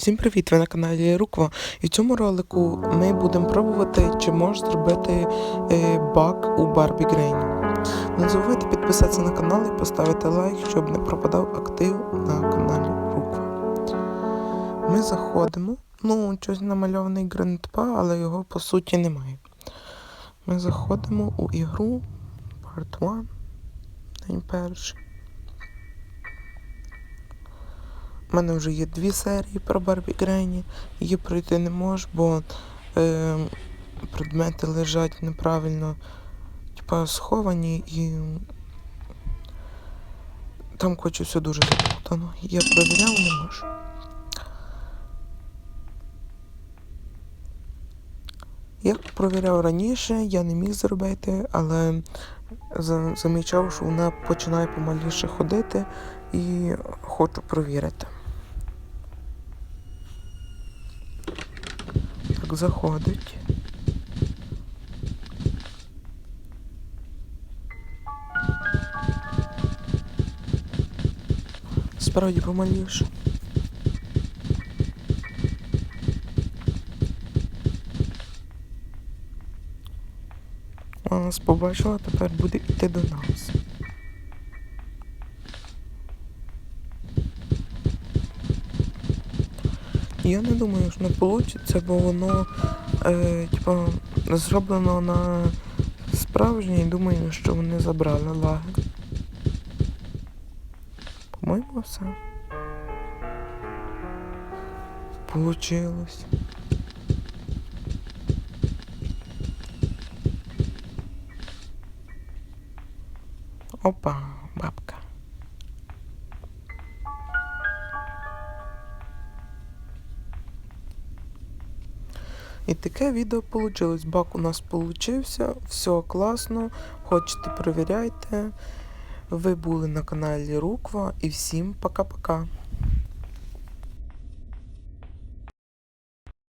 Всім привіт! Ви на каналі Руква. І в цьому ролику ми будемо пробувати, чи можеш зробити е, баг у Барбі Грейні. Не забувайте підписатися на канал і поставити лайк, щоб не пропадав актив на каналі Руква. Ми заходимо. Ну, щось намальований грандпа, але його по суті немає. Ми заходимо у ігру Part 1. День У мене вже є дві серії про Барбі Грені. Її пройти не можу, бо е, предмети лежать неправильно, типа сховані і там хоче все дуже заплутано. Я провіряв, не можу. Як провіряв раніше, я не міг зробити, але замічав, що вона починає помаліше ходити і хочу провірити. Так заходить. Справді помаліше. Вона нас побачила, тепер буде йти до нас. Я не думаю, що не вийде, бо воно е, типа, зроблено на справжнє і думаю, що вони забрали лаги. По-моєму, все. Получилось. Опа, бабка. І таке відео вийшло. Бак у нас получився. Все класно. Хочете, перевіряйте. Ви були на каналі Руква і всім пока-пока.